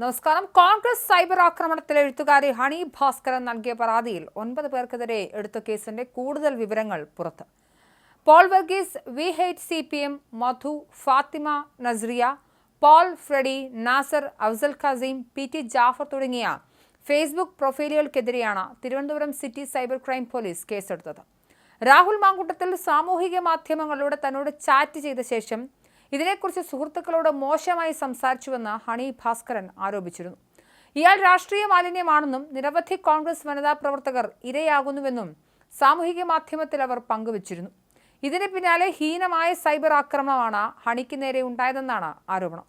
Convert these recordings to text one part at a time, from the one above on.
നമസ്കാരം. കോൺഗ്രസ് സൈബർ ആക്രമണത്തിൽ എഴുത്തുകാരി ഹണി ഭാസ്കരൻ നൽകിയ പരാതിയിൽ ഒൻപത് പേർക്കെതിരെ എടുത്ത കേസിന്റെ കൂടുതൽ വിവരങ്ങൾ പുറത്ത്. Paul Varghese we hate C P M Madhu Fathima Nazriya Paul Freddy Nasser Afsal Khaseem P T Jafar തുടങ്ങിയ Facebook പ്രൊഫൈലുകൾക്കെതിരെയാണ് Thiruvananthapuram city cyber crime police കേസെടുത്തത്. രാഹുൽ മാങ്കൂട്ടത്തിൽ സാമൂഹിക മാധ്യമങ്ങളിലൂടെ തന്നോട് ചാറ്റ് ചെയ്ത ശേഷം ഇതിനെക്കുറിച്ച് സുഹൃത്തുക്കളോട് മോശമായി സംസാരിച്ചുവെന്ന് ഹണി ഭാസ്കരൻ ആരോപിച്ചിരുന്നു. ഇയാൾ രാഷ്ട്രീയ മാലിന്യമാണെന്നും നിരവധി കോൺഗ്രസ് വനിതാ പ്രവർത്തകർ ഇരയാകുന്നുവെന്നും സാമൂഹിക മാധ്യമത്തിൽ അവർ പങ്കുവച്ചിരുന്നു. ഇതിന് പിന്നാലെ ഹീനമായ സൈബർ ആക്രമണമാണ് ഹണിക്ക് നേരെ ഉണ്ടായതെന്നാണ് ആരോപണം.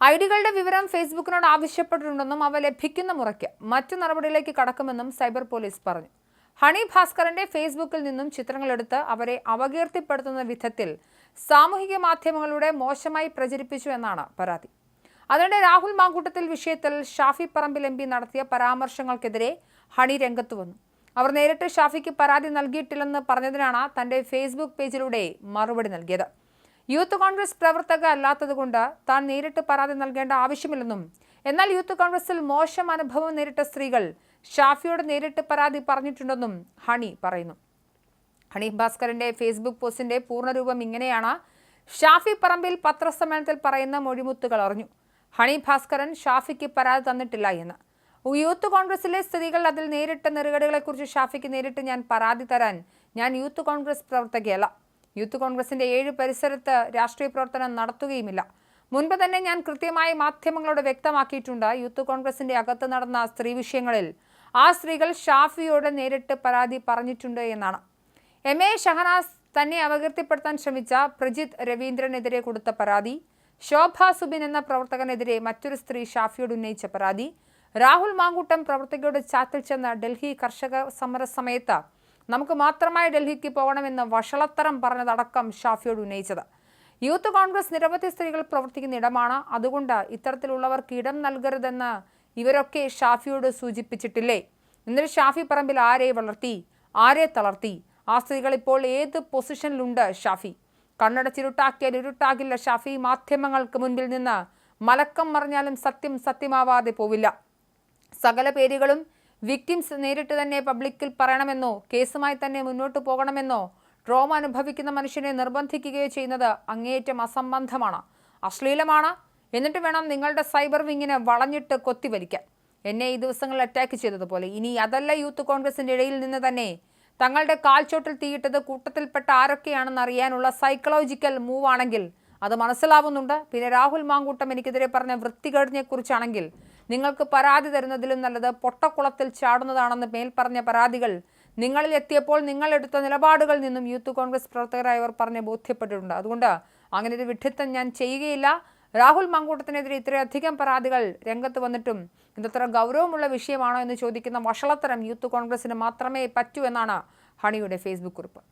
ഐഡികളുടെ വിവരം ഫേസ്ബുക്കിനോട് ആവശ്യപ്പെട്ടിട്ടുണ്ടെന്നും അവ ലഭിക്കുന്ന മുറയ്ക്ക് മറ്റു നടപടിയിലേക്ക് കടക്കുമെന്നും സൈബർ പോലീസ് പറഞ്ഞു. ഹണി ഭാസ്കറിന്റെ ഫേസ്ബുക്കിൽ നിന്നും ചിത്രങ്ങളെടുത്ത് അവരെ അപകീർത്തിപ്പെടുത്തുന്ന വിധത്തിൽ സാമൂഹിക മാധ്യമങ്ങളിലൂടെ മോശമായി പ്രചരിപ്പിച്ചു എന്നാണ് പരാതി. അതിനിടെ രാഹുൽ മാങ്കൂട്ടത്തിൽ വിഷയത്തിൽ ഷാഫി പറമ്പിൽ എം നടത്തിയ പരാമർശങ്ങൾക്കെതിരെ ഹണി രംഗത്ത് വന്നു. അവർ നേരിട്ട് ഷാഫിക്ക് പരാതി നൽകിയിട്ടില്ലെന്ന് പറഞ്ഞതിനാണ് തന്റെ ഫേസ്ബുക്ക് പേജിലൂടെ മറുപടി നൽകിയത്. യൂത്ത് കോൺഗ്രസ് പ്രവർത്തക അല്ലാത്തതുകൊണ്ട് താൻ നേരിട്ട് പരാതി നൽകേണ്ട ആവശ്യമില്ലെന്നും എന്നാൽ യൂത്ത് കോൺഗ്രസിൽ മോശം അനുഭവം നേരിട്ട സ്ത്രീകൾ ഷാഫിയോട് നേരിട്ട് പരാതി പറഞ്ഞിട്ടുണ്ടെന്നും ഹണി പറയുന്നു. ഹണി ഭാസ്കറിന്റെ ഫേസ്ബുക്ക് പോസ്റ്റിന്റെ പൂർണരൂപം ഇങ്ങനെയാണ്. ഷാഫി പറമ്പിൽ പത്രസമ്മേളനത്തിൽ പറയുന്ന മൊഴിമുത്തുകൾ അറിഞ്ഞു. ഹണി ഭാസ്കരൻ ഷാഫിക്ക് പരാതി തന്നിട്ടില്ല എന്ന്. യൂത്ത് കോൺഗ്രസിലെ സ്ഥിതികൾ അതിൽ നേരിട്ട നെറുകേടുകളെക്കുറിച്ച് ഷാഫിക്ക് നേരിട്ട് ഞാൻ പരാതി തരാൻ ഞാൻ യൂത്ത് കോൺഗ്രസ് പ്രവർത്തകയല്ല. യൂത്ത് കോൺഗ്രസിന്റെ ഏഴ് പരിസരത്ത് രാഷ്ട്രീയ പ്രവർത്തനം നടത്തുകയുമില്ല. മുൻപ് തന്നെ ഞാൻ കൃത്യമായി മാധ്യമങ്ങളോട് വ്യക്തമാക്കിയിട്ടുണ്ട് യൂത്ത് കോൺഗ്രസിന്റെ അകത്ത് നടന്ന സ്ത്രീ വിഷയങ്ങളിൽ. ആ സ്ത്രീകൾ ഷാഫിയോട് നേരിട്ട് പരാതി പറഞ്ഞിട്ടുണ്ട് എന്നാണ്. എം എ ഷഹനാസ് തന്നെ അപകീർത്തിപ്പെടുത്താൻ ശ്രമിച്ച പ്രജിത് രവീന്ദ്രനെതിരെ കൊടുത്ത പരാതി ശോഭ സുബിൻ എന്ന പ്രവർത്തകനെതിരെ മറ്റൊരു സ്ത്രീ ഷാഫിയോട് ഉന്നയിച്ച പരാതി രാഹുൽ മാങ്കൂട്ടം പ്രവർത്തകയോട് ചാത്തിൽ ചെന്ന ഡൽഹി കർഷക സമര സമയത്ത് നമുക്ക് മാത്രമായി ഡൽഹിക്ക് പോകണമെന്ന് വഷളത്തരം പറഞ്ഞതടക്കം ഷാഫിയോട് ഉന്നയിച്ചത്. യൂത്ത് കോൺഗ്രസ് നിരവധി സ്ത്രീകൾ പ്രവർത്തിക്കുന്ന ഇടമാണ് അതുകൊണ്ട് ഇത്തരത്തിലുള്ളവർക്ക് ഇടം നൽകരുതെന്ന് ഇവരൊക്കെ ഷാഫിയോട് സൂചിപ്പിച്ചിട്ടില്ലേ? എന്നിട്ട് ഷാഫി പറമ്പിൽ ആരെ വളർത്തി ആരെ തളർത്തി? ആ സ്ത്രീകൾ ഇപ്പോൾ ഏത് പൊസിഷനിലുണ്ട് ഷാഫി? കണ്ണടച്ചിരുട്ടാക്കിയാൽ ഇരുട്ടാകില്ല ഷാഫി. മാധ്യമങ്ങൾക്ക് മുൻപിൽ നിന്ന് മലക്കം മറിഞ്ഞാലും സത്യം സത്യമാവാതെ പോവില്ല. സകല പേരുകളും വിക്ടിംസ് നേരിട്ട് തന്നെ പബ്ലിക്കിൽ പറയണമെന്നോ കേസുമായി തന്നെ മുന്നോട്ട് പോകണമെന്നോ ട്രോമ അനുഭവിക്കുന്ന മനുഷ്യനെ നിർബന്ധിക്കുകയോ ചെയ്യുന്നത് അങ്ങേയറ്റം അസംബന്ധമാണ് അശ്ലീലമാണ്. എന്നിട്ട് വേണം നിങ്ങളുടെ സൈബർ വിങ്ങിനെ വളഞ്ഞിട്ട് കൊത്തിവലിക്കാൻ എന്നെ ഈ ദിവസങ്ങളിൽ അറ്റാക്ക് ചെയ്തതുപോലെ. ഇനി അതല്ല യൂത്ത് കോൺഗ്രസിന്റെ ഇടയിൽ നിന്ന് തന്നെ തങ്ങളുടെ കാൽച്ചോട്ടിൽ തീയിട്ടത് കൂട്ടത്തിൽപ്പെട്ട ആരൊക്കെയാണെന്ന് അറിയാനുള്ള സൈക്കോളജിക്കൽ മൂവാണെങ്കിൽ അത് മനസ്സിലാവുന്നുണ്ട്. പിന്നെ രാഹുൽ മാങ്കൂട്ടം എനിക്കെതിരെ പറഞ്ഞ വൃത്തികേടിനെക്കുറിച്ചാണെങ്കിൽ നിങ്ങൾക്ക് പരാതി തരുന്നതിലും നല്ലത് പൊട്ടക്കുളത്തിൽ ചാടുന്നതാണെന്ന് മേൽപ്പറഞ്ഞ പരാതികൾ നിങ്ങളിൽ എത്തിയപ്പോൾ നിങ്ങൾ എടുത്ത നിലപാടുകളിൽ നിന്നും യൂത്ത് കോൺഗ്രസ് പ്രവർത്തകരായവർ പറഞ്ഞ് ബോധ്യപ്പെട്ടിട്ടുണ്ട്. അതുകൊണ്ട് അങ്ങനെ ഒരു വിഡ്ഢിത്തം ഞാൻ ചെയ്യുകയില്ല. രാഹുൽ മങ്കൂട്ടത്തിനെതിരെ ഇത്രയധികം പരാതികൾ രംഗത്ത് വന്നിട്ടും ഇതത്ര ഗൗരവമുള്ള വിഷയമാണോ എന്ന് ചോദിക്കുന്ന വഷളത്തരം യൂത്ത് കോൺഗ്രസിന് മാത്രമേ പറ്റൂ എന്നാണ് ഹണിയുടെ ഫേസ്ബുക്ക് കുറിപ്പ്.